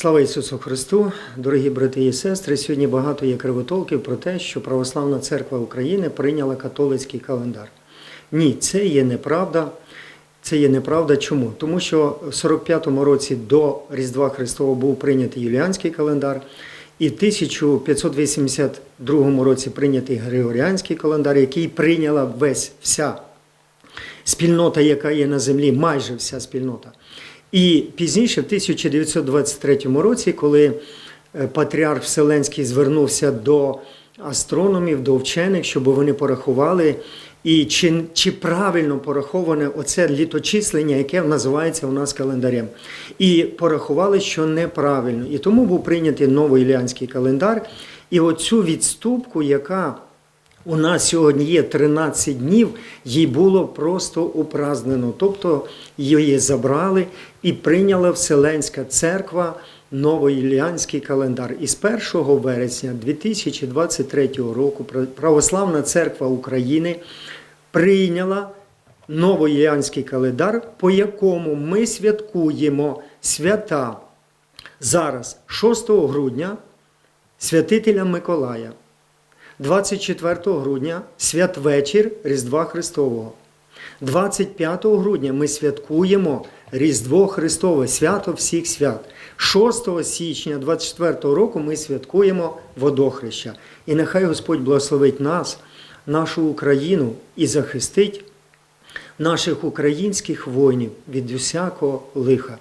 Слава Ісусу Христу, дорогі брати і сестри. Сьогодні багато є кривотолків про те, що Православна Церква України прийняла католицький календар. Ні, це є неправда. Це є неправда. Чому? Тому що в 45-му році до Різдва Христового був прийнятий Юліанський календар, і в 1582 році прийнятий Григоріанський календар, який прийняла весь вся спільнота, яка є на землі, майже вся спільнота. І пізніше, в 1923 році, коли е, патріарх Вселенський звернувся до астрономів, до вчених, щоб вони порахували, і чи, чи правильно пораховане оце літочислення, яке називається у нас календарем. І порахували, що неправильно. І тому був прийнятий новий новоіліанський календар. І оцю відступку, яка у нас сьогодні є 13 днів, їй було просто упразнено. Тобто її забрали і прийняла Вселенська церква Новоіліанський календар. І з 1 вересня 2023 року Православна церква України прийняла Новоіліанський календар, по якому ми святкуємо свята зараз, 6 грудня, святителя Миколая. 24 грудня святвечір Різдва Христового. 25 грудня ми святкуємо Різдво Христове, свято всіх свят. 6 січня 24 року ми святкуємо водохреща. І нехай Господь благословить нас, нашу Україну і захистить наших українських воїнів від усякого лиха.